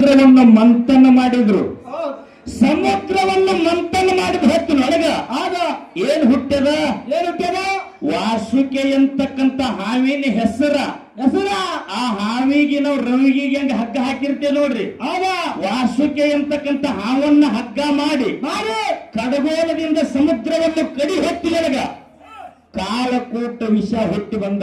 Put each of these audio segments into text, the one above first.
ಸಮುದ್ರವನ್ನು ಮಂಥನ ಮಾಡಿದ್ರು. ಸಮುದ್ರವನ್ನು ಮಂಥನ ಮಾಡಿದ ಹೊತ್ತಿನೊಳಗ ಆಗ ಏನ್ ಹುಟ್ಟ್ಯದ ಏನ್ ಹುಟ್ಟ್ಯದ ವಾಸುಕೆ ಎಂತಕ್ಕಂತ ಹಾವಿನ ಹೆಸರ. ಹೆಸರ? ಆ ಹಾವಿಗೆ ನಾವು ರವಿಗೆ ಹೆಂಗ ಹಗ್ಗ ಹಾಕಿರ್ತೇವೆ ನೋಡ್ರಿ. ಆಗ ವಾಸುಕೆ ಎಂತಕ್ಕಂತ ಹಾವನ್ನ ಹಗ್ಗ ಮಾಡಿ ಮಾಡಿ. ಕಡಗೋಲದಿಂದ ಸಮುದ್ರವನ್ನು ಕಡಿ ಹೊತ್ತಿನೊಳಗ ಕಾಲಕೂಟ ವಿಷ ಹುಟ್ಟಿ ಬಂದ.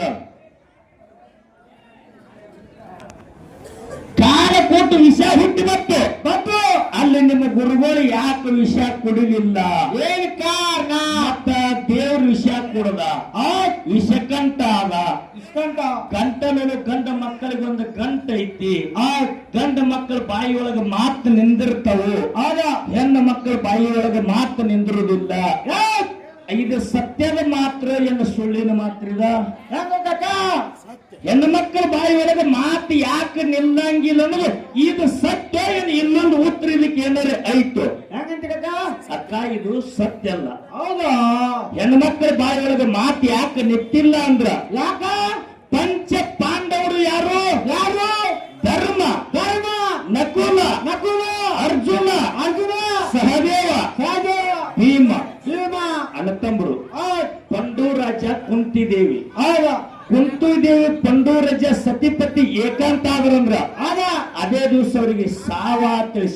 ಕಾಲಕೂಟ ವಿಷ ಹುಟ್ಟಿ ಬಂತು ಬಂತು ಅಲ್ಲಿ ನಿಮ್ಮ ಗುರುಗಳು ಯಾಕೆ ವಿಷ ಕುಡಿಲಿಲ್ಲ? ಏನ್ ಕಾರಣ? ಮತ್ತ ದೇವ್ರ ವಿಷ ಕುಡದ? ಆ? ವಿಷ ಕಂಟ ಅದ. ಇಷ್ಟಂತ ಗಂಟಲು ಗಂಡ ಮಕ್ಕಳಿಗೆ ಒಂದು ಗಂಟ ಐತಿ. ಆ? ಗಂಡ ಮಕ್ಕಳ ಬಾಯಿಯೊಳಗ ಮಾತು ನಿಂದಿರ್ತಾವು. ಆಗ? ಹೆಣ್ಣು ಮಕ್ಕಳ ಬಾಯಿಯೊಳಗ ಮಾತು ನಿಂದಿರುವುದಿಲ್ಲ? ಇದು ಸತ್ಯದ ಮಾತ್ರ ಏನು ಸುಳ್ಳಿನ ಮಾತ್ರ? ಹೆಣ್ಣು ಮಕ್ಕಳು ಬಾಯಿ ಒಳಗೆ ಮಾತು ಯಾಕೆ ನಿಲ್ಲಂಗಿಲ್ಲ ಅನ್ನೋದು ಇದು ಸತ್ಯ ಏನು ಇನ್ನೊಂದು ಉತ್ತರ ಇದಕ್ಕೆ ಏನಾರ ಐತು ಅಕ್ಕ ಇದು ಸತ್ಯ ಅಲ್ಲ. ಹೌದಾ? ಹೆಣ್ಣು ಮಕ್ಕಳ ಒಳಗೆ ಮಾತು ಯಾಕೆ ನಿಂತಿಲ್ಲ ಅಂದ್ರ ಯಾಕ? ಪಂಚ ಪಾಂಡವರು ಯಾರು? ಯಾರು? ಧರ್ಮ ಧರ್ಮ. ನಕುಲ ನಕುಲ. ಅರ್ಜುನ ಅರ್ಜುನ. ಸಹದೇವ ಸಹದೇವ. ಭೀಮ. ಭೀಮ. ಅಣ್ಣತಂಬರು ಆ, ಪಂಡೂರಾಜ ಕುಂತಿದೇವಿ. ಆಗ ಕುಂತಿದೇವಿ ಪಂಡೂರಾಜ ಸತಿಪತಿ ಏಕಾಂತ ಆದ್ರಂದ್ರ ಆಗ ಅದೇ ದಿವಸ ಅವರಿಗೆ ಸಾವ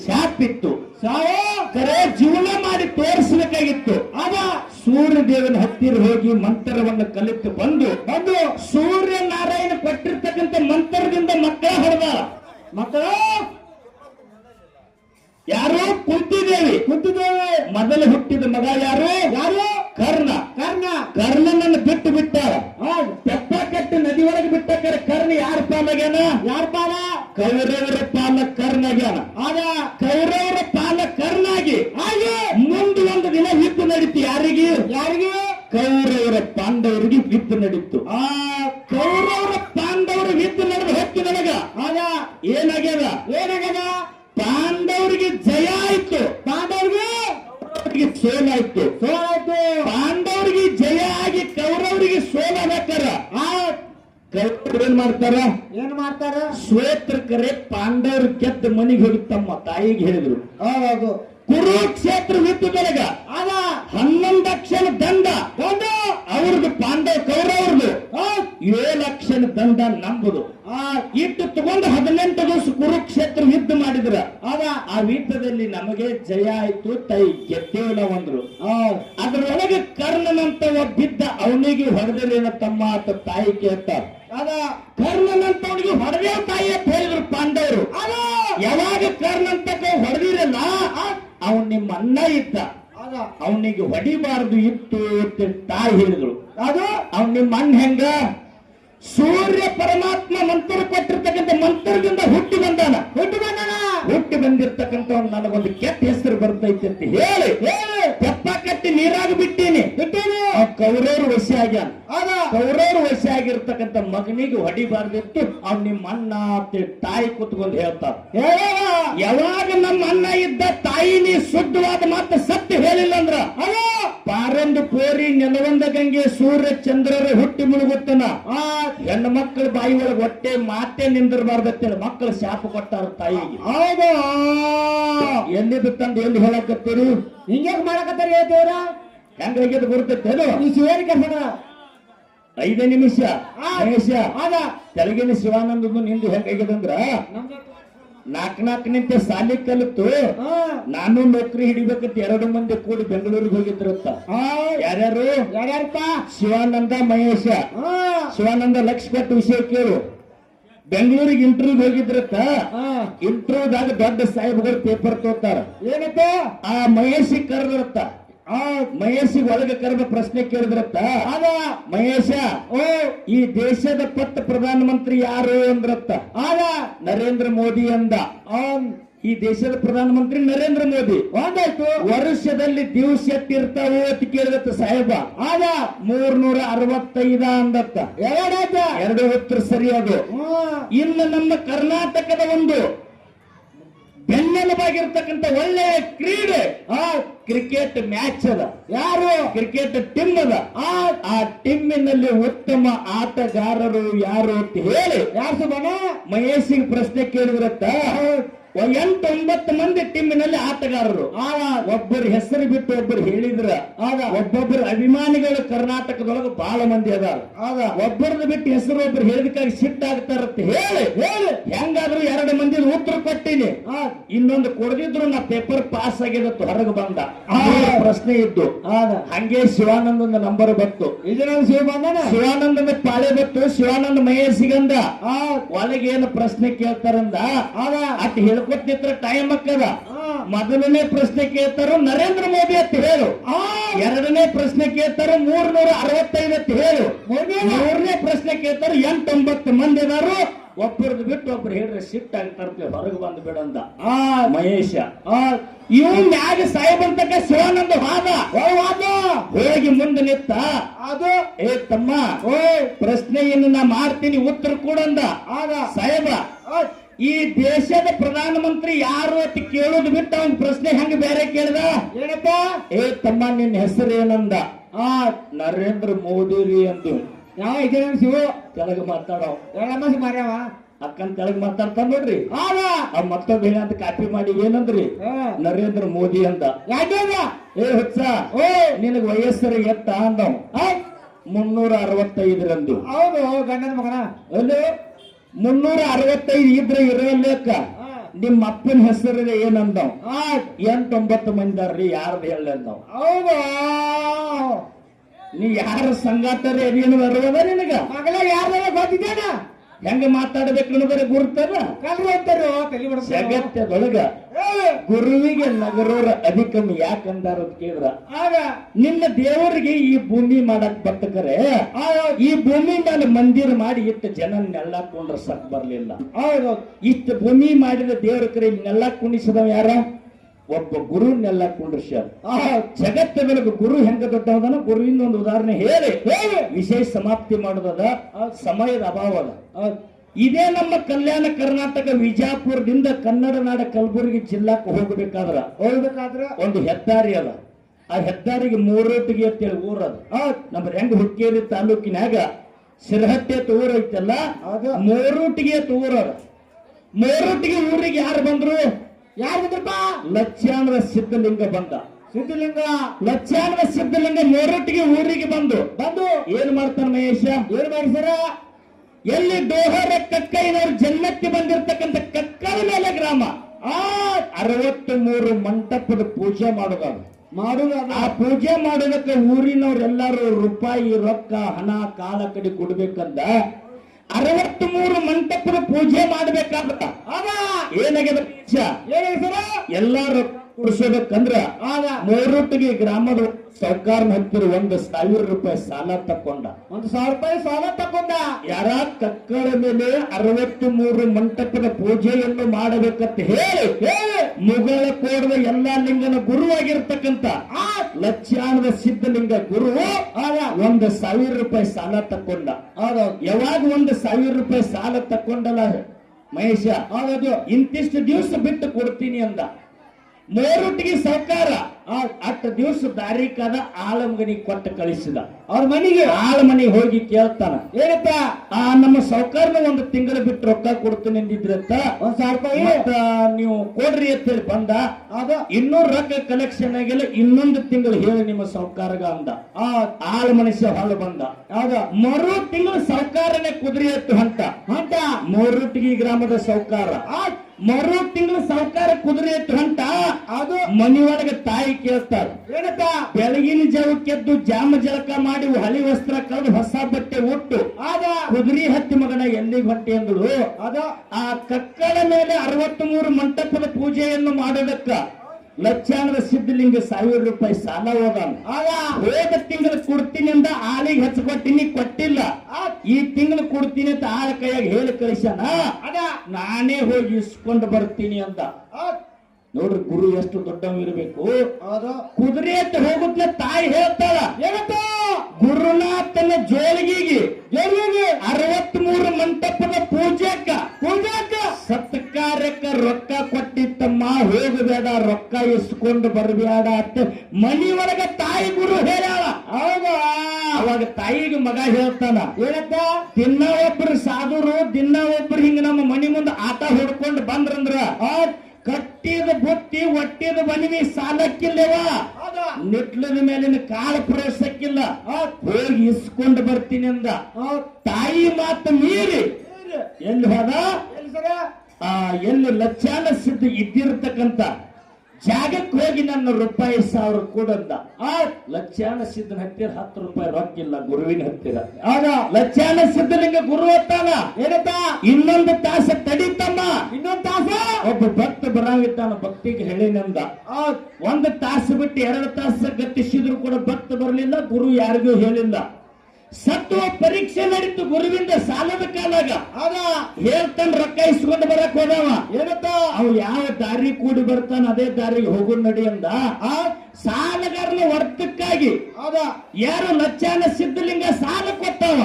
ಶಾಪಿತ್ತು ಸಾವೋ ಸಾವು? ಕರೆ ಜೀವನ ಮಾಡಿ ತೋರಿಸಬೇಕಾಗಿತ್ತು ಆಗ ಸೂರ್ಯ ದೇವನ ಹತ್ತಿರ ಹೋಗಿ ಮಂತ್ರವನ್ನು ಕಲಿತು ಬಂದು ಬಂದು? ಸೂರ್ಯ ನಾರಾಯಣ ಕೊಟ್ಟಿರ್ತಕ್ಕಂಥ ಮಂತ್ರದಿಂದ ಮಕ್ಕಳ ಹೊಡೆದ. ಮಕ್ಕಳು? ಯಾರು ಕುಂತಿದೇವಿ? ಕುಂತಿದೇವಿ? ಮೊದಲು ಹುಟ್ಟಿದ ಮಗ ಯಾರು? ಯಾರು? ಕರ್ಣ ಕರ್ಣ. ಕರ್ಣನನ್ನು ಬಿಟ್ಟು ಬಿಟ್ಟ. ತೆಪ್ಪ ಕಟ್ಟಿ ನದಿ ಒಳಗೆ ಬಿಟ್ಟಕ್ಕಾರ ಕರ್ಣ ಯಾರ ಪಾಲಾಗ್ಯಾನ? ಯಾರ ಪಾಲ? ಕೌರವರ ಪಾಲ ಕರ್ಣಗೇನ ಆಗ? ಕೌರವರ ಪಾಲ ಕರ್ಣಾಗಿ. ಹಾಗೆ ಮುಂದೆ ಒಂದು ದಿನ ಯುದ್ಧ ನಡೀತು ಯಾರಿಗೆ? ಯಾರಿಗೆ? ಕೌರವರ ಪಾಂಡವರಿಗೆ ಯುದ್ಧ ನಡೀತು. ಆ ಕೌರವರ ಪಾಂಡವರ ಯುದ್ಧ ನಡೆದ ಹೊತ್ತಿನೊಳಗ ಆಗ ಏನಾಗ್ಯದ ಏನಾಗದ ಪಾಂಡವರಿಗೆ ಜಯ ಆಯ್ತು ಪಾಂಡವ್ರಿಗೆ ಅವರಿಗೆ ಸೋಲಾಯ್ತು ಸೋಲಾಯ್ತು ಪಾಂಡವರಿಗೆ ಜಯ ಆಗಿ ಕೌರವರಿಗೆ ಸೋಲಾಗತ್ತಾರ ಆ ಕೌರವರು ಏನ್ ಮಾಡ್ತಾರ ಏನ್ ಮಾಡ್ತಾರ ಶ್ವೇತ್ರಕರೆ ಗೆದ್ದ ಮನೆಗೆ ಹೋಗಿ ತಮ್ಮ ತಾಯಿಗೆ ಹೇಳಿದ್ರು. ಆವಾಗ ಕುರುಕ್ಷೇತ್ರ ಯುದ್ಧದೊಳಗ ಬೆಳಗ ಹನ್ನೊಂದು ಅಕ್ಷರ ದಂಡ ಅವ್ರದ್ದು ಪಾಂಡವ ಕೌರವ್ರದ್ದು ಏಳು ಲಕ್ಷದ ದಂಡ ನಂಬುದು. ಆ ಇಟ್ಟು ತಗೊಂಡು ಹದಿನೆಂಟು ದಿವಸ ಕುರುಕ್ಷೇತ್ರ ಯುದ್ಧ ಮಾಡಿದ್ರ. ಆಗ ಆ ಯುದ್ಧದಲ್ಲಿ ನಮಗೆ ಜಯ ಆಯ್ತು, ತೈ ಗೆದ್ದೇವ್ ನಾವಂದ್ರು ಅದ್ರೊಳಗೆ ಕರ್ಣನಂತ ಒಬ್ಬಿದ್ದ ಅವನಿಗೆ ಹೊಡೆದಿಲ್ಲ ತಮ್ಮ ಅಂತ ತಾಯಿ ಕೇಳ್ತಾರ ಆಗ ಕರ್ಣನಂತವನಿಗೆ ಹೊಡೆದೇ ತಾಯಿಯ ಹೇಳಿದ್ರು ಪಾಂಡವರು. ಯಾವಾಗ ಕರ್ಣಂತ ಹೊಡೆದಿರಲ್ಲ ಅವನ್ ನಿಮ್ಮ ಅಣ್ಣ ಇದ್ದ. ಆಗ ಅವನಿಗೆ ಹೊಡಿಬಾರದು ಇತ್ತು ಅಂತ ತಾಯಿ ಹೇಳಿದ್ರು. ಅದು ಅವನ್ ನಿಮ್ಮ ಅಣ್ಣ ಹೆಂಗ? ಸೂರ್ಯ ಪರಮಾತ್ಮ ಮಂತ್ರ ಕೊಟ್ಟಿರ್ತಕ್ಕಂಥ ಮಂತ್ರದಿಂದ ಹುಟ್ಟಿ ಬಂದಾನ. ಹುಟ್ಟಿ ಬಂದಾನ. ಹುಟ್ಟಿ ಬಂದಿರ್ತಕ್ಕಂಥ ನನಗೊಂದು ಕೆಟ್ಟ ಹೆಸರು ಬರ್ತೈತಿ ಅಂತ ಹೇಳಿ. ತೆಪ್ಪ ಕಟ್ಟಿ ನೀರಾಗಿ ಬಿಟ್ಟೀನಿ. ಬಿಟ್ಟೇನಿ. ಆ ಕೌರವ್ರು ವಸಿ ಆಗ್ಯಾನ. ಅದ ಕೌರವ್ರು ವಸಿ ಆಗಿರ್ತಕ್ಕಂಥ ಮಗನಿಗೆ ಹೊಡಿಬಾರ್ದಿತ್ತು. ಅವ್ ನಿಮ್ಮ ಅಣ್ಣ ಅಂತ ತಾಯಿ ಕುತ್ಕೊಂಡು ಹೇಳ್ತಾರ ಹೇಳ ಯಾವಾಗ ನಮ್ಮ ಅಣ್ಣ ಇದ್ದ ತಾಯಿ ನೀ ಶುದ್ಧವಾದ ಮಾತು ಸತ್ಯ ಹೇಳಿಲ್ಲ ಅಂದ್ರ? ಅಲ್ಲ ಪಾರಂದು ಪೋರಿ ನೆಲವಂದ ಗಂಗೆ ಸೂರ್ಯ ಚಂದ್ರರ ಹುಟ್ಟಿ ಮುಳುಗುತ್ತನ. ಆ ಹೆಣ್ಣು ಮಕ್ಕಳ ಬಾಯಿ ಒಳಗೆ ಹೊಟ್ಟೆ ಮಾತೆ ನಿಂದಿರಬಾರ್ದತ್ತೇಳಿ ಮಕ್ಕಳು ಶಾಪ ಕೊಟ್ಟಾರ ತಾಯಿಗೆ ಹೌದು. ಎಲ್ಲಿದ್ದು ತಂದು ಎಲ್ಲಿ ಹೇಳಕತ್ತೀರಿ? ಹಿಂಗ್ಯಾಕ್ ಮಾಡಕತ್ತಾರ ದೇವರ? ಹೆಂಗ ಹೋಗಿದ್ದು ಬರ್ತೈತೇನು ಈ ಶಿವೇರಿ ಕೆಲಸ ಐದೇ ನಿಮಿಷ ಆ. ನಿಮಿಷ ಅದ ತೆಲಗಿನ ಶಿವಾನಂದನು ನಿಂದು ಹೆಂಗಾಗ್ಯದಂದ್ರ ನಾಕ್ ನಿಂತ ಸಾಲಿ ಕಲಿತು ನಾನು ನೌಕರಿ ಹಿಡಿಬೇಕಂತ ಎರಡು ಮಂದಿ ಕೂಡಿ ಬೆಂಗಳೂರಿಗೆ ಹೋಗಿದ್ರಂತ ಆ ಯಾರ್ಯಾರು? ಯಾರ್ಯಾರಪ್ಪ? ಶಿವಾನಂದ ಮಹೇಶ. ಆ ಶಿವಾನಂದ ಲಕ್ಷ ಕೊಟ್ಟು ವಿಷಯ ಕೇಳು. ಬೆಂಗಳೂರಿಗೆ ಇಂಟರ್ವ್ಯೂ ಹೋಗಿದ್ರತ್ತ ಆ ಇಂಟರ್ವ್ಯೂದಾಗ ದೊಡ್ಡ ಸಾಹೇಬ್ಗಳು ಪೇಪರ್ ತೋತಾರ. ಏನಪ್ಪ? ಆ ಮಹೇಶಿ ಕರೆದ್ರತ್ತ ಆ ಮಹೇಶಿಗೆ ಒಳಗೆ ಕರೆದ ಪ್ರಶ್ನೆ ಕೇಳಿದ್ರತ್ತ ಆಗ ಮಹೇಶ ಓ. ಈ ದೇಶದ ಪತ್ತ ಪ್ರಧಾನ ಮಂತ್ರಿ ಯಾರು ಅಂದ್ರತ್ತ ಆಗ ನರೇಂದ್ರ ಮೋದಿ ಅಂದ. ಆ ಈ ದೇಶದ ಪ್ರಧಾನ ಮಂತ್ರಿ ನರೇಂದ್ರ ಮೋದಿ. ಒಂದಾಯ್ತು ವರ್ಷದಲ್ಲಿ ದಿವಸ ಎಷ್ಟಿರ್ತಾವು ಅಂತ ಕೇಳಿದತ್ತ ಸಾಹೇಬ. ಆಗ ಮೂರ್ನೂರ ಅರವತ್ತೈದ ಅಂದತ್ತ. ಎರಡಾಯ್ತ. ಎರಡು ಉತ್ತರ ಸರಿಯಾದು ಅದು. ಇನ್ನು ನಮ್ಮ ಕರ್ನಾಟಕದ ಒಂದು ಬೆನ್ನೆಲುಬಾಗಿರ್ತಕ್ಕಂಥ ಒಳ್ಳೆಯ ಕ್ರೀಡೆ. ಆ ಕ್ರಿಕೆಟ್ ಮ್ಯಾಚ್ ಅದ. ಯಾರು? ಕ್ರಿಕೆಟ್ ಟೀಮ್ ಅದ. ಆ ಆ ಟೀಮಿನಲ್ಲಿ ಉತ್ತಮ ಆಟಗಾರರು ಯಾರು ಅಂತ ಹೇಳಿ. ಯಾರು ಮಹೇಶ್ ಸಿಂಗ್ ಪ್ರಶ್ನೆ ಕೇಳಿದ್ರತ್ತ. ಒ- ಎಂಟು ಒಂಬತ್ತು ಮಂದಿ ಟೀಮಿನಲ್ಲಿ ಆಟಗಾರರು. ಆ ಒಬ್ಬರು ಹೆಸರು ಬಿಟ್ಟು ಒಬ್ಬರು ಹೇಳಿದ್ರ. ಆಗ. ಒಬ್ಬೊಬ್ಬರು ಅಭಿಮಾನಿಗಳು ಕರ್ನಾಟಕದೊಳಗೆ ಬಹಳ ಮಂದಿ ಅದಾರ. ಆಗ. ಒಬ್ಬರದ್ದು ಬಿಟ್ಟು ಹೆಸರು ಒಬ್ರು ಹೇಳಿದಕ್ಕಾಗಿ ಆಗ್ತಾರಂತ ಹೇಳಿ. ಹೇಳಿ. ಹೆಂಗಾದ್ರೂ ಎರಡು ಮಂದಿ ಉತ್ತರ ಕೊಟ್ಟಿನಿ. ಇನ್ನೊಂದು ಕೊಡದಿದ್ರು ನಾ ಪೇಪರ್ ಪಾಸ್ ಆಗಿದತ್ತು ಹೊರಗೆ ಬಂದ. ಪ್ರಶ್ನೆ ಇದ್ದು ಆಗ ಹಂಗೆ ಶಿವಾನಂದನ ನಂಬರ್ ಬಂತು. ಇದರಲ್ಲಿ ಶಿವಾನಂದ ಶಿವಾನಂದನ ಪಾಳೆ ಬಂತು ಶಿವಾನಂದ ಮಹೇಶಿಗಂದ ಆ. ಒಳಗೇನು ಪ್ರಶ್ನೆ ಕೇಳ್ತಾರಂದ? ಅದ ಅಟ್ ಹೇಳ್ಕೊತಿದ್ರ ಟೈಮ್ ಅಕ್ಕದ. ಮೊದಲನೇ ಪ್ರಶ್ನೆ ಕೇಳ್ತಾರ ನರೇಂದ್ರ ಮೋದಿ ಅಂತ ಹೇಳು. ಆ. ಎರಡನೇ ಪ್ರಶ್ನೆ ಕೇಳ್ತಾರ ಮೂರ್ನೂರ ಅರವತ್ತೈದು ಅಂತ ಹೇಳು. ಮೂರನೇ ಪ್ರಶ್ನೆ ಕೇಳ್ತಾರ ಎಂಟೊಂಬತ್ತು ಮಂದಿ ಅದಾರು. ಒಬ್ಬರದ್ದು ಬಿಟ್ಟು ಒಬ್ರು ಹೇಳಿದ್ರೆ ಶಿಫ್ಟ್ ಆಗ್ತಾರತ್ತೆ ಹೊರಗೆ ಬಂದು ಬಿಡಂದ ಆ. ಮಹೇಶ. ಆ. ಇವ್ ಮ್ಯಾಗ ಸಾಹೇಬಂತಕ್ಕ ಶಿವಾನಂದ ವಾದ. ವಾದ? ಹೋಗಿ ಮುಂದೆ ನಿತ್ತ. ಅದು? ಏ ತಮ್ಮ ಓಯ್. ಪ್ರಶ್ನೆಯನ್ನು ನಾ ಮಾಡ್ತೀನಿ ಉತ್ತರ ಕೊಡಂದ ಆಗ? ಸಾಹೇಬ ಈ ದೇಶದ ಪ್ರಧಾನಮಂತ್ರಿ ಯಾರು ಅಂತ ಕೇಳೋದು ಬಿಟ್ಟು ಅವನ್ ಪ್ರಶ್ನೆ ಹೆಂಗ ಬೇರೆ ಕೇಳ್ದ? ಏನಪ್ಪ? ಏ ತಮ್ಮ ನಿನ್ನ ಹೆಸರು ಏನಂದ ಆ. ನರೇಂದ್ರ ಮೋದಿ ರೀ ಅಂದು. ಯಾವ ಇದರಲ್ಲಿ ಶಿವ. ತೆಲುಗು ಮಾತಾಡೋ. ಎರಡಮ್ಮ ಮಾರ್ಯಾವ? ಅಕ್ಕನ್ ತೆಲುಗು ಮಾತಾಡ್ತಾನ ನೋಡ್ರಿ. ಆ ಮತ್ತೊಬ್ಬ ಏನಂತ ಕಾಪಿ ಮಾಡಿ ಏನಂದ್ರಿ? ನರೇಂದ್ರ ಮೋದಿ ಅಂತ ಯಾಕೆಂದ ಏ ಹುಚ್ಚ ಓ. ನಿನಗ ವಯಸ್ಸರ ಎತ್ತ ಅಂದವ್. ಮುನ್ನೂರ ಅರವತ್ತೈದರಂದು. ಹೌದು ಗಂಡನ ಮಗನ. ಅಲ್ಲಿ ಮುನ್ನೂರ ಅರವತ್ತೈದು ಇದ್ರೆ ಇರಲೇಕ ನಿಮ್ಮ ಅಪ್ಪನ ಹೆಸರು ಏನಂದವ್? ಎಂಟೊಂಬತ್ತು ಮಂದಿ ಯಾರ್ದು ಹೇಳಂದವ್ ಹೌದು? ನೀ ಯಾರ ಸಂಗಾತರೇ ಏನು ಬರುವದ ನಿನಗ? ಮಗಳ ಯಾರ್ದಾರ ಗೊತ್ತಿದ್ದೇನ? ಹೆಂಗ ಮಾತಾಡ್ಬೇಕು ಬರೀ ಗುರುತರ ಕಲ್ರು ಅಂತಾರು ತಲೆ ಬಿಡಿಸ್ತಾರೆ ಜಗತ್ತದೊಳಗ ಗುರುವಿಗೆ ನಗರೋರ ಅಧಿಕಮ್ ಯಾಕಂದಾರ ಅಂತ ಕೇಳಿದ್ರ? ಆಗ? ನಿನ್ನ ದೇವರಿಗೆ ಈ ಭೂಮಿ ಮಾಡಕ್ ಬರ್ತಕರೆ. ಈ ಭೂಮಿ ಮೇಲೆ ಮಂದಿರ ಮಾಡಿ ಇಷ್ಟು ಜನ ನೆಳ್ಳಾಕೊಂಡ್ರ ಸಕ್ ಬರ್ಲಿಲ್ಲ. ಇಷ್ಟು ಭೂಮಿ ಮಾಡಿದ ದೇವರ ಕರೆ ನೆಲ್ಲ ಕುಣಿಸಿದವ ಯಾರ? ಒಬ್ಬ ಗುರುನೆಲ್ಲ ಕುಂಡ್ರಿಸ್ಯಾರ ಆ ಮೇಲೆ ಗುರು ಹೆಂಗ ದೊಡ್ಡವದನ ಗುರುವಿನ ಒಂದು ಉದಾಹರಣೆ ಹೇಳಿ. ವಿಶೇಷ ಸಮಾಪ್ತಿ ಮಾಡೋದದ ಸಮಯದ ಅಭಾವ ಅದ. ಇದೇ ನಮ್ಮ ಕಲ್ಯಾಣ ಕರ್ನಾಟಕ ವಿಜಾಪುರದಿಂದ ಕನ್ನಡ ನಾಡ ಕಲಬುರಗಿ ಜಿಲ್ಲಾಕ್ಕೆ ಹೋಗಬೇಕಾದ್ರ. ಹೋಗ್ಬೇಕಾದ್ರ? ಒಂದು ಹೆದ್ದಾರಿ ಅದ. ಆ ಹೆದ್ದಾರಿಗೆ ಮೂರೊಟ್ಟಿಗೆ ಅಂತೇಳಿ ಊರದ ನಮ್ಮ ಹೆಂಗ ಹುಕ್ಕೇರಿ ತಾಲೂಕಿನಾಗ ಸಿರಹಟ್ಟೆ ತೂರ ಊರ ಐತಲ್ಲ. ಮೂರೊಟ್ಟಿಗೆ ತೂರ ಅದ. ಮೂರೊಟ್ಟಿಗೆ ಊರಿಗೆ ಯಾರು ಬಂದ್ರು? ಯಾರು ಬಂದ್ರಪ್ಪ ಸಿದ್ಧಲಿಂಗ ಬಂದ. ಸಿದ್ಧಲಿಂಗ? ಲಕ್ಷಾಣದ ಸಿದ್ಧಲಿಂಗ ಮೂರೊಟ್ಟಿಗೆ ಊರಿಗೆ ಬಂದು. ಬಂದು? ಏನ್ ಮಾಡ್ತಾನ ಮಹೇಶ? ಏನ್ ಮಾಡಿಸ್ಯಾರ ಎಲ್ಲಿ ದೋಹರ ಕಕ್ಕೈನವ್ರು ಜನ್ಮಕ್ಕೆ ಬಂದಿರತಕ್ಕಂತ ಕಕ್ಕಳ ಮೇಲೆ ಗ್ರಾಮ. ಆ ಅರವತ್ತು ಮೂರು ಮಂಟಪದ ಪೂಜೆ ಮಾಡುವಾಗ. ಮಾಡುವಾಗ? ಆ ಪೂಜೆ ಮಾಡೋದಕ್ಕೆ ಊರಿನವ್ರೆಲ್ಲರೂ ರೂಪಾಯಿ ರೊಕ್ಕ ಹಣ ಕಾಲ ಕಡೆ ಕೊಡ್ಬೇಕಂದ. ಅರವತ್ತು ಮೂರು ಮಂಟಪದ ಪೂಜೆ ಮಾಡ್ಬೇಕಾದ್ರ ಆಗ ಏನಾಗ್ಯದ ಪಕ್ಷ ಏನ್ ಹೆಸರ ಎಲ್ಲಾರು ಕೊಡ್ಸೋದಕ್ಕಂದ್ರ ಆಗ ಮೂರೊಟ್ಟಿಗೆ ಗ್ರಾಮದ ಸರ್ಕಾರ ಹತ್ತಿರ ಒಂದು ಸಾವಿರ ರೂಪಾಯಿ ಸಾಲ ತಕೊಂಡ ಒಂದು ಸಾವಿರ ರೂಪಾಯಿ ಸಾಲ ತಕೊಂಡ ಯಾರ ಕಕ್ಕಳ ಮೇಲೆ ಅರವತ್ತು ಮೂರು ಮಂಟಪದ ಪೂಜೆಯನ್ನು ಮಾಡಬೇಕಂತ ಹೇಳಿ ಹೇಳಿ ಮುಗಳ ಕೋಡದ ಎಲ್ಲ ಲಿಂಗನ ಗುರುವಾಗಿರ್ತಕ್ಕಂಥ ಆ ಲಕ್ಷಾಣದ ಸಿದ್ಧಲಿಂಗ ಗುರು ಆಗ ಒಂದು ಸಾವಿರ ರೂಪಾಯಿ ಸಾಲ ತಕ್ಕೊಂಡ. ಆಗ ಯಾವಾಗ ಒಂದು ಸಾವಿರ ರೂಪಾಯಿ ಸಾಲ ತಕೊಂಡಲ್ಲ ಮಹೇಶ ಇಂತಿಷ್ಟು ದಿವಸ ಬಿಟ್ಟು ಕೊಡ್ತೀನಿ ಅಂದ. ಮೂರೊಟ್ಟಿಗೆ ಸರ್ಕಾರ ಅಷ್ಟು ದಿವಸ ದಾರಿಕಾದ ಆಳಮಗನಿ ಕೊಟ್ಟು ಕಳಿಸಿದ. ಅವ್ರ ಮನೆಗೆ ಆಳಮನಿ ಹೋಗಿ ಕೇಳ್ತಾನ ಏನಪ್ಪ? ಆ ನಮ್ಮ ಸೌಕಾರನ ಒಂದು ತಿಂಗಳ ಬಿಟ್ಟು ರೊಕ್ಕ ಕೊಡ್ತೀನಿ ಅಂದಿದ್ರಂತ ಒಂದ್ ಸಾವಿರ ರೂಪಾಯಿ. ನೀವು ಕೊಡ್ರಿ ಅಂತೇಳಿ ಬಂದ. ಅದ ಇನ್ನೂ ರೊಕ್ಕ ಕಲೆಕ್ಷನ್ ಆಗಿಲ್ಲ ಇನ್ನೊಂದು ತಿಂಗಳು ಹೇಳಿ ನಿಮ್ಮ ಸೌಕಾರಗ ಅಂದ. ಆ ಆಳ ಮನುಷ್ಯ ಹೊಲ ಬಂದ. ಅದ ಮರು ತಿಂಗಳು ಸೌಕಾರನೇ ಕುದುರೆ ಎತ್ತು ಹಂತ. ಅಂತ ಮೂರುಟಿಗಿ ಗ್ರಾಮದ ಸೌಕಾರ ಆ ಮರು ತಿಂಗಳ ಸಾವುಕಾರ ಕುದುರೆ ಅಂತ ಹೊಂಟ ಅದು ಒಳಗೆ ತಾಯಿ ಕೇಳ್ತಾರ ಏನಪ್ಪ? ಬೆಳಗಿನ ಜಾವಕ್ಕೆದ್ದು ಜಾಮ ಜಳಕ ಮಾಡಿ ಹಳಿ ವಸ್ತ್ರ ಕಳೆದು ಹೊಸ ಬಟ್ಟೆ ಉಟ್ಟು ಆದ? ಕುದುರೆ ಹತ್ತಿ ಮಗನ ಎಲ್ಲಿ ಹೊಟ್ಟೆ ಅಂದಳು? ಅದ ಆ ಕಕ್ಕಳ ಮೇಲೆ ಅರವತ್ತ್ ಮೂರು ಮಂಟಪದ ಪೂಜೆಯನ್ನು ಮಾಡೋದಕ್ಕ ಲಕ್ಷಾಣದ ಸಿದ್ಧಲಿಂಗ ಸಾವಿರ ರೂಪಾಯಿ ಸಾಲ ಹೋಗಲ್ಲ ಹೋದ ತಿಂಗಳು ಕೊಡ್ತೀನಿ ಅಂದ ಆಳಿಗೆ ಹಚ್ಕೊಟ್ಟಿನಿ ಕೊಟ್ಟಿಲ್ಲ. ಈ ತಿಂಗಳು ಕೊಡ್ತೀನಿ ಅಂತ ಆಳ ಕೈಯಾಗ ಹೇಳಿ ಕಳಿಸ್ಯಾನ? ಅದ. ನಾನೇ ಹೋಗಿ ಇಸ್ಕೊಂಡು ಬರ್ತೀನಿ ಅಂತ. ನೋಡ್ರಿ ಗುರು ಎಷ್ಟು ದೊಡ್ಡವ ಇರಬೇಕು. ಕುದುರೆ ಅಂತ ಹೋಗುತ್ತೆ ತಾಯಿ ಹೇಳ್ತಾಳ ಗುರುನಾಥನ ಜೋಳಿಗೆಗೆ ಅರವತ್ ಅರವತ್ತ್ ಮೂರು ಮಂಟಪದ ಪೂಜೆಕ್ಕ ಪೂಜಾಕ ಸತ್ಕಾರ್ಯಕ್ಕ ರೊಕ್ಕ ಕೊಟ್ಟಿತ್ತಮ್ಮ ಹೋಗಬೇಡ ರೊಕ್ಕ ಇಸ್ಕೊಂಡು ಬರಬೇಡ ಅಂತ. ಮನಿ ಒಳಗ ತಾಯಿ ಗುರು ಹೇಳ್ಯಾಳ. ಹೌದಾ? ಅವಾಗ ತಾಯಿಗೆ ಮಗ ಹೇಳ್ತಾನ ಏನಂತ ದಿನ ಒಬ್ರು ಸಾಧುರು ದಿನ ಒಬ್ರು ಹಿಂಗ ನಮ್ಮ ಮನಿ ಮುಂದೆ ಆಟ ಹೊಡ್ಕೊಂಡು ಬಂದ್ರಂದ್ರ ಆ ಕಟ್ಟಿದ ಬುತ್ತಿ ಒಟ್ಟಿದ ಮನಿವಿ ಸಾಲಕ್ಕಿಲ್ಲವ. ನಿಟ್ಲದ ಮೇಲಿನ ಕಾಲ ಪ್ರವೇಶಕ್ಕಿಲ್ಲ. ಹೋಗಿ ಇಸ್ಕೊಂಡು ಬರ್ತೀನಿ ಅಂದ. ತಾಯಿ ಮಾತು ಮೀರಿ. ಎಲ್ಲಿ ಹೋದ? ಆ ಎಲ್ಲಿ ಲಕ್ಷಾನ ಸಿದ್ಧ ಇದ್ದಿರತಕ್ಕಂತ ಜಾಗಕ್ಕೆ ಹೋಗಿ ನನ್ನ ರೂಪಾಯಿ ಸಾವಿರ ಕೊಡಂದ. ಆ ಲಕ್ಷಾನ ಸಿದ್ಧನ ಹತ್ತಿರ ಹತ್ತು ರೂಪಾಯಿ ರೊಕ್ಕಿಲ್ಲ ಗುರುವಿನ ಹತ್ತಿರ. ಆಗ ಲಕ್ಷಾನ ಸಿದ್ಧಲಿಂಗ ಗುರು ಹೊತ್ತಾನ ಏನತ್ತ ಇನ್ನೊಂದು ತಾಸ ತಡಿತಮ್ಮ. ಇನ್ನೊಂದು ತಾಸ? ಒಬ್ಬ ಭಕ್ತ ಬರಾವಿದ್ದಾನ ಭಕ್ತಿಗೆ ಹೇಳಿನಂದ. ಆ ಒಂದು ತಾಸು ಬಿಟ್ಟು ಎರಡು ತಾಸ ಗತಿಸಿದ್ರು ಕೂಡ ಭಕ್ತ ಬರಲಿಲ್ಲ ಗುರು ಯಾರಿಗೂ ಹೇಳಿಲ್ಲ. ಸತ್ವ ಪರೀಕ್ಷೆ ನಡೀತು ಗುರುವಿಂದ ಸಾಲದ ಕಾಲಾಗ. ಆಗ ಹೇಳ್ತಾನ ರೊಕ್ಕ ಇಸ್ಕೊಂಡು ಬರಕ್ ಹೋದವ. ಏನತ್ತ ಅವ್ ಯಾವ ದಾರಿ ಕೂಡಿ ಬರ್ತಾನ ಅದೇ ದಾರಿಗೆ ಹೋಗು ನಡಿ ಅಂದ. ಆ? ಸಾಲಗಾರನ ವರ್ತಕ್ಕಾಗಿ ಯಾರು ಲಚ್ಚಾನ ಸಿದ್ಧಲಿಂಗ ಸಾಲ ಕೊಟ್ಟವ?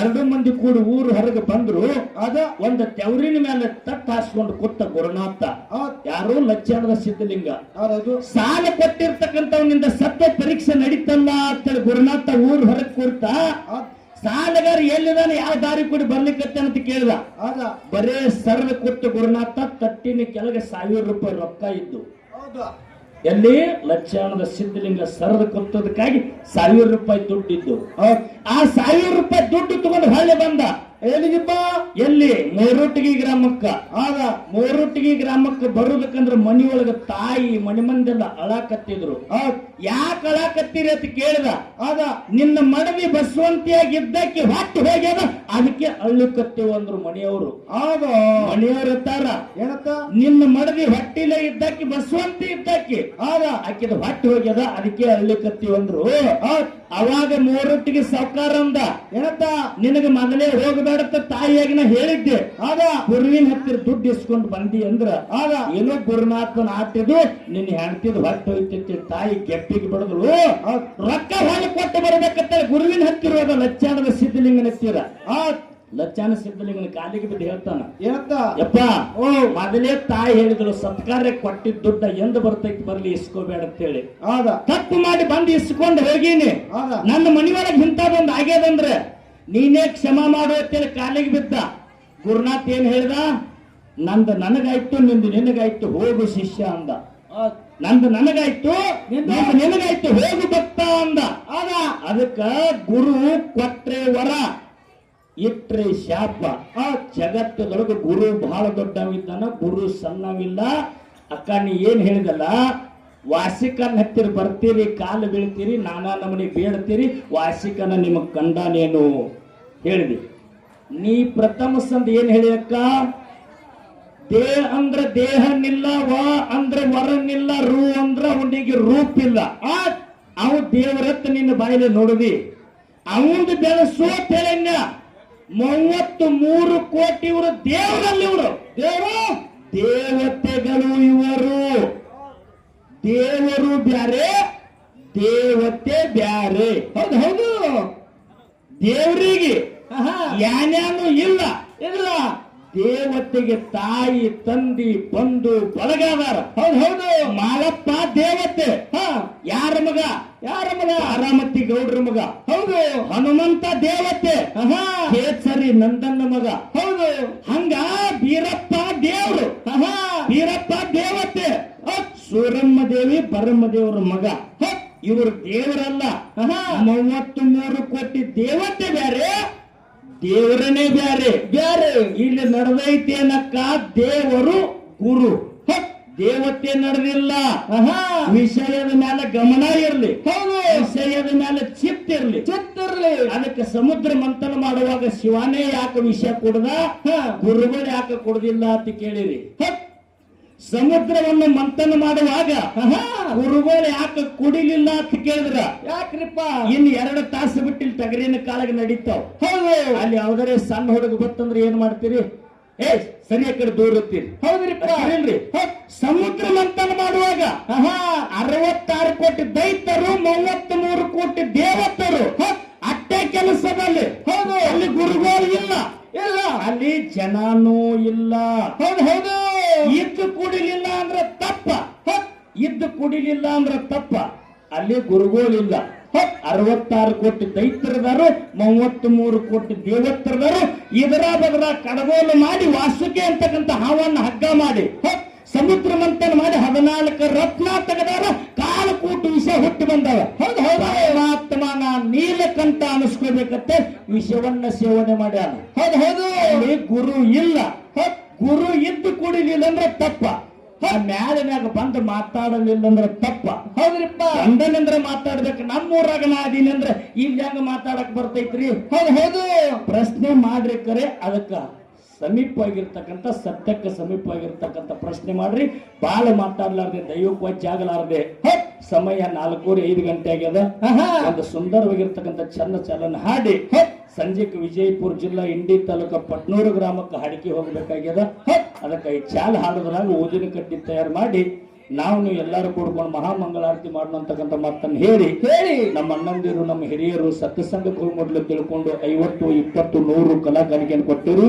ಎರಡು ಮಂದಿ ಕೂಡ ಊರು ಹೊರಗೆ ಬಂದ್ರು. ಅದ ಒಂದು ತೆವರಿನ ಮೇಲೆ ತಟ್ಟ ಹಾಸ್ಕೊಂಡು ಕೊಟ್ಟ ಗುರುನಾಥ. ಯಾರು ಲಚ್ಚಾನದ ಸಿದ್ಧಲಿಂಗ. ಸಾಲ ಕೊಟ್ಟಿರ್ತಕ್ಕಂಥವನಿಂದ ಸತ್ಯ ಪರೀಕ್ಷೆ ನಡೀತಲ್ಲ ಅಂತೇಳಿ ಗುರುನಾಥ ಊರು ಹೊರಗೆ ಕೂರ್ತಾ ಸಾಲಗಾರ ಎಲ್ಲಿದಾನೆ ಯಾವ ದಾರಿ ಕೂಡಿ ಬರ್ಲಿಕ್ಕತ್ತೆ ಅಂತ ಕೇಳಿದ. ಬರೇ ಸರಳ ಕೊಟ್ಟು ಗುರುನಾಥ ತಟ್ಟಿನ ಕೆಳಗೆ ಸಾವಿರ ರೂಪಾಯಿ ರೊಕ್ಕ ಇದ್ದು. ಹೌದಾ. ಎಲ್ಲಿ? ಲಕ್ಷಾಣದ ಸಿದ್ಧಲಿಂಗ ಸರದ ಕೊತ್ತದಕ್ಕಾಗಿ ಸಾವಿರ ರೂಪಾಯಿ ದುಡ್ಡಿದ್ದು. ಆ ಸಾವಿರ ರೂಪಾಯಿ ದುಡ್ಡು ತಗೊಂಡು ಹಳ್ಳಿ ಬಂದ. ಎಲ್ಲಿಗಿಪ್ಪ? ಎಲ್ಲಿ? ಮೂರೊಟ್ಟಿಗೆ ಗ್ರಾಮಕ್ಕ. ಆಗ ಮೂರೊಟ್ಟಿಗೆ ಗ್ರಾಮಕ್ಕೆ ಬರುದಕ್ಕಂದ್ರ ಮನಿಯೊಳಗ ತಾಯಿ ಮನೆ ಮಂದೆಲ್ಲ ಅಳಾಕತ್ತಿದ್ರು. ಯಾಕ ಯಾಕೆ ಅಳಾಕತ್ತೀರಿ ಅಂತ ಕೇಳಿದ. ಆಗ ನಿನ್ನ ಮಡದಿ ಬಸವಂತಿಯಾಗಿದ್ದಕ್ಕೆ ಹೊಟ್ಟು ಹೋಗ್ಯದ? ಅದಕ್ಕೆ ಅಳ್ಳಿಕತ್ತೇವು ಅಂದ್ರು ಮನೆಯವರು. ಆಗ ಮನೆಯವ್ರ ಇರ್ತಾರ. ಏನಂತ ನಿನ್ನ ಮಡದಿ ಹೊಟ್ಟಿಲೆ ಇದ್ದಕ್ಕೆ ಬಸವಂತಿ ಇದ್ದಕ್ಕೆ. ಆಗ ಆಕೆದ ಹೊಟ್ಟು ಹೋಗ್ಯದ. ಅದಕ್ಕೆ ಅಳ್ಳುಕತ್ತೀವಂದ್ರು ಅಂದ್ರು. ಹೌದ್. ಅವಾಗ ಮೂರೊಟ್ಟಿಗೆ ಸಾವುಕಾರ ಅಂದ. ಏನತ್ತ ನಿನಗೆ ಮೊದಲೇ ಹೋಗಬೇಡ ತಾಯಿಯಾಗಿ ನಾ ಹೇಳಿದ್ದೆ. ಆಗ ಗುರುವಿನ ಹತ್ತಿರ ದುಡ್ಡು ಇಸ್ಕೊಂಡು ಬಂದಿ ಅಂದ್ರ, ಆಗ ಏನೋ ಗುರುನಾಥನ ಆಟಿದು ನಿನ್ನ ಹೆಂಡತಿದ್ ಹೊಟ್ಟೆ ಹೋಯ್ತಿತ್ತು ತಾಯಿ ಗೆಪ್ಪಿಗೆ ಬಡದ್ರು. ರೊಕ್ಕ ಹಾಲು ಕೊಟ್ಟು ಬರ್ಬೇಕಂತ ಗುರುವಿನ ಹತ್ತಿರ ಹೋದ ಲಚ್ಚಾನದ ಸಿದ್ಧಲಿಂಗನ ಹತ್ತಿರ. ಆ ಲಚ್ಚಾನ ಸಿದ್ಧಲಿಂಗನ ಕಾಲಿಗೆ ಬಿದ್ದು ಹೇಳ್ತಾನ. ಏನಂತ ಯಪ್ಪ ಓ. ಮೊದಲೇ ತಾಯಿ ಹೇಳಿದ್ರು ಸತ್ಕಾರ ಕೊಟ್ಟಿದ್ದ ದುಡ್ಡ ಎಂದು ಬರ್ತೈತಿ ಬರ್ಲಿ ಇಸ್ಕೋಬೇಡ ಅಂತೇಳಿ. ಆಗ ತಪ್ಪು ಮಾಡಿ ಬಂದು ಇಸ್ಕೊಂಡು ಹೋಗೀನಿ. ನನ್ನ ಮನಿಯೊಳಗೆ ಇಂಥದೊಂದು ಆಗ್ಯದಂದ್ರೆ ನೀನೇ ಕ್ಷಮ ಮಾಡು ಅಂತೇಳಿ ಕಾಲಿಗೆ ಬಿದ್ದ. ಗುರುನಾಥ್ ಏನ್ ಹೇಳ್ದ? ನಂದು ನನಗಾಯ್ತು ನಿಂದು ನಿನಗಾಯ್ತು ಹೋಗು ಶಿಷ್ಯ ಅಂದ. ನಂದು ನನಗಾಯ್ತು ನಿಂದು ನಿನಗಾಯ್ತು ಹೋಗು ಭಕ್ತ ಅಂದ. ಅದಕ್ಕ ಗುರು ಕೊಟ್ರೆ ವರ. ಇಟ್ರೆ ಶಾಪ. ಆ ಜಗತ್ತದೊಳಗೆ ಗುರು ಬಹಳ ದೊಡ್ಡವಿದ್ದಾನ ಗುರು ಸಣ್ಣವಿಲ್ಲ. ಅಕ್ಕ, ನೀ ಏನು ಹೇಳಿದಲ್ಲ? ವಾಸಿಕನ ಹತ್ತಿರ ಬರ್ತೀರಿ, ಕಾಲು ಬೀಳ್ತೀರಿ, ನಾನಾ ನಮನಿ ಬೇಡ್ತೀರಿ ವಾಸಿಕನ ನಿಮಗೆ ಕಂಡಾನೇನು? ಹೇಳಿದೆ. ನೀ ಪ್ರಥಮ ಸಂದ ಏನು ಹೇಳಿ ಅಕ್ಕ? ದೇಹ ಅಂದ್ರೆ ದೇಹ ನಿಲ್ಲ ವ ಅಂದ್ರ ವರನಿಲ್ಲ ರೂ ಅಂದ್ರ ಅವನಿಗೆ ರೂಪಿಲ್ಲ. ಆ, ಅವ ದೇವರತ್ತ ನಿನ್ನ ಬಾಯಲ್ಲಿ ನೋಡಿದಿ. ಅವಂದು ಬೆಳೆಸೋ ತೆಳೆನ್ನ ಮೂವತ್ತು ಮೂರು ಕೋಟಿ ಇವರು ದೇವರಲ್ಲಿ ಇವರು. ದೇವರು? ದೇವತೆಗಳು ಇವರು. ದೇವರು ಬ್ಯಾರೆ ದೇವತೆ ಬ್ಯಾರೆ. ಹೌದು ಹೌದು. ದೇವರಿಗೆ ಯಾನ್ಯಾನು ಇಲ್ಲ. ಇಲ್ಲ. ದೇವತೆಗೆ ತಾಯಿ ತಂದಿ ಬಂದು ಬಳಗಾದಾರ. ಹೌದು ಹೌದು. ಮಾಲಪ್ಪ ದೇವತೆ. ಹ. ಯಾರ ಮಗ? ಯಾರ ಮಗ? ಆರಾಮತಿ ಗೌಡ್ರ ಮಗ. ಹೌದು. ಹನುಮಂತ ದೇವತೆ. ಕೇಸರಿ ನಂದನ್ನ ಮಗ. ಹೌದು. ಹಂಗ ಬೀರಪ್ಪ ದೇವ್ರು. ಬೀರಪ್ಪ ದೇವತೆ. ಸೂರಮ್ಮ ದೇವಿ ಬರಮ್ಮ ದೇವ್ರ ಮಗ. ಇವರು ದೇವರಲ್ಲ. ಮೂವತ್ತು ಮೂರು ಕೋಟಿ ದೇವತೆ ಬೇರೆ ದೇವರನೇ ಬ್ಯಾರೆ. ಬ್ಯಾರೆ. ಇಲ್ಲಿ ನಡೆದೈತೇನಕ್ಕ? ದೇವರು ಗುರು. ದೇವತೆ ನಡೆದಿಲ್ಲ. ವಿಷಯದ ಮೇಲೆ ಗಮನ ಇರಲಿ. ವಿಷಯದ ಮೇಲೆ ಚಿತ್ತ ಇರಲಿ. ಚಿತ್ತ ಇರಲಿ. ಅದಕ್ಕೆ ಸಮುದ್ರ ಮಂಥನ ಮಾಡುವಾಗ ಶಿವನೇ ಯಾಕೆ ವಿಷಯ ಕೊಡದ? ಗುರುಗಳು ಯಾಕೆ ಕೊಡುದಿಲ್ಲ ಅಂತ ಕೇಳಿರಿ. ಸಮುದ್ರವನ್ನು ಮಂಥನ ಮಾಡುವಾಗ ಗುರುಗಳು ಯಾಕೆ ಕುಡಿಲಿಲ್ಲ ಅಂತ ಕೇಳಿದ್ರ? ಯಾಕ್ರಿಪ್ಪ? ಇನ್ ಎರಡು ತಾಸು ಬಿಟ್ಟಿಲ್ ತಗರಿನ ಕಾಲಗೆ ಕಾಳಗ ನಡೀತಾವ್. ಹೌದು. ಅಲ್ಲಿ ಯಾವ್ದಾರೆ ಸಣ್ಣ ಹುಡುಗ ಬತ್ತಂದ್ರೆ ಏನ್ ಮಾಡ್ತೀರಿ? ಏ ಸರಿ ಕಡೆ ದೂರ ಇರ್ತೀರಿ ಹೌದ್ರಿಪ್ಪ. ಏನ್ರಿ ಸಮುದ್ರ ಮಂಥನ ಮಾಡುವಾಗ. ಅರವತ್ತಾರು ಕೋಟಿ ದೈತರು ಮೂವತ್ತ್ ಮೂರು ಕೋಟಿ ದೇವತರು. ಅಟ್ಟೆ ಕೆಲಸದಲ್ಲಿ. ಹೌದು. ಅಲ್ಲಿ ಗುರುಗಳು ಇಲ್ಲ. ಇಲ್ಲ. ಅಲ್ಲಿ ಜನಾನೂ ಇಲ್ಲ. ಹೌದು ಹೌದು. ಇದ್ದು ಕುಡಿಲಿಲ್ಲ ಅಂದ್ರೆ ತಪ್ಪ. ಇದ್ದು ಕುಡಿಲಿಲ್ಲ ಅಂದ್ರೆ ತಪ್ಪ. ಅಲ್ಲಿ ಗುರುಗಳಿಲ್ಲ ಅರವತ್ತಾರು ಕೋಟಿ ದೈತ್ಯರದಾರು ಮೂವತ್ತ್ ಮೂರು ಕೋಟಿ ದೇವತ್ರದಾರು ಇದರ ಬದರ ಕಡಗೋಲು ಮಾಡಿ ವಾಸುಕೆ ಅಂತಕ್ಕಂಥ ಹಾವನ್ನು ಹಗ್ಗ ಮಾಡಿ ಸಮುದ್ರ ಮಂಥನ ಮಾಡಿ ಹದಿನಾಲ್ಕು ರತ್ನ ತೆಗೆದಾರ ಕಾಲು ಕೂಟು ವಿಷ ಹುಟ್ಟಿ ಬಂದವ. ಹೌದು ಹೌದು. ಪರಮಾತ್ಮ ನೀಲಕಂಠ ಅನಿಸ್ಕೋಬೇಕಂತೆ ವಿಷವನ್ನ ಸೇವನೆ ಮಾಡ್ಯಾನ. ಹೌದು ಹೌದು. ಗುರು ಇಲ್ಲ. ಗುರು ಇದ್ದು ಕುಡಿಲಿಲ್ಲ ಅಂದ್ರೆ ತಪ್ಪ. ಹ, ಮ್ಯಾಲಿನ್ಯಾಗ ಬಂದು ಮಾತಾಡಲಿಲ್ಲ ಅಂದ್ರೆ ತಪ್ಪ. ಹೌದ್ರಿಪ್ಪ. ಗಂಡನಿಂದ್ರ ಮಾತಾಡ್ಬೇಕು ನಮ್ಮೂರಾಗ ನಾ ಅದೀನಿ ಅಂದ್ರೆ ಇಲ್ಲಿ ಹೆಂಗ ಮಾತಾಡಕ್ ಬರ್ತೈತ್ರಿ? ಹೌದು ಹೌದು. ಪ್ರಶ್ನೆ ಮಾಡ್ರಿ ಕರೆ ಅದಕ್ಕ ಸಮೀಪವಾಗಿರ್ತಕ್ಕಂಥ ಸತ್ಯಕ್ಕೆ ಸಮೀಪವಾಗಿರ್ತಕ್ಕಂಥ ಪ್ರಶ್ನೆ ಮಾಡ್ರಿ. ಬಾಳ ಮಾತಾಡ್ಲಾರ್ದೆ ದೈವಕ್ಕೆ ಜಾಗಲಾರದೆ ಸಮಯ ನಾಲ್ಕೂವರೆ ಐದು ಗಂಟೆ ಆಗ್ಯದ. ಒಂದು ಸುಂದರವಾಗಿರ್ತಕ್ಕಂಥ ಚನ್ನ ಚಲನ ಹಾಡಿ. ಹ, ಸಂಜೆಗೆ ವಿಜಯಪುರ ಜಿಲ್ಲಾ ಇಂಡಿ ತಾಲೂಕ ಪಟ್ನೂರು ಗ್ರಾಮಕ್ಕೆ ಹಾಡಿಕೆ ಹೋಗಬೇಕಾಗ್ಯದ. ಅದಕ್ಕೆ ಈ ಚಾಲ್ ಹಾಡೋದ್ರಾಗ ಊದಿನ ಕಡ್ಡಿ ತಯಾರು ಮಾಡಿ ನಾವು ನೀವು ಎಲ್ಲರೂ ಕೂಡ್ಕೊಂಡು ಮಹಾಮಂಗಳಾರತಿ ಮಾಡುವಂತಕ್ಕಂಥ ಮಾತನ್ನು ಹೇಳಿ ಹೇಳಿ. ನಮ್ಮ ಅಣ್ಣಂದಿರು ನಮ್ಮ ಹಿರಿಯರು ಸತ್ಯಸಂಗಕ್ಕೆ ಹೋಗಿ ಮೊದಲು ತಿಳ್ಕೊಂಡು ಐವತ್ತು ಇಪ್ಪತ್ತು ನೂರು ಕಲಾಕಾರಿಕೆಯನ್ನು ಕೊಟ್ಟಿರು.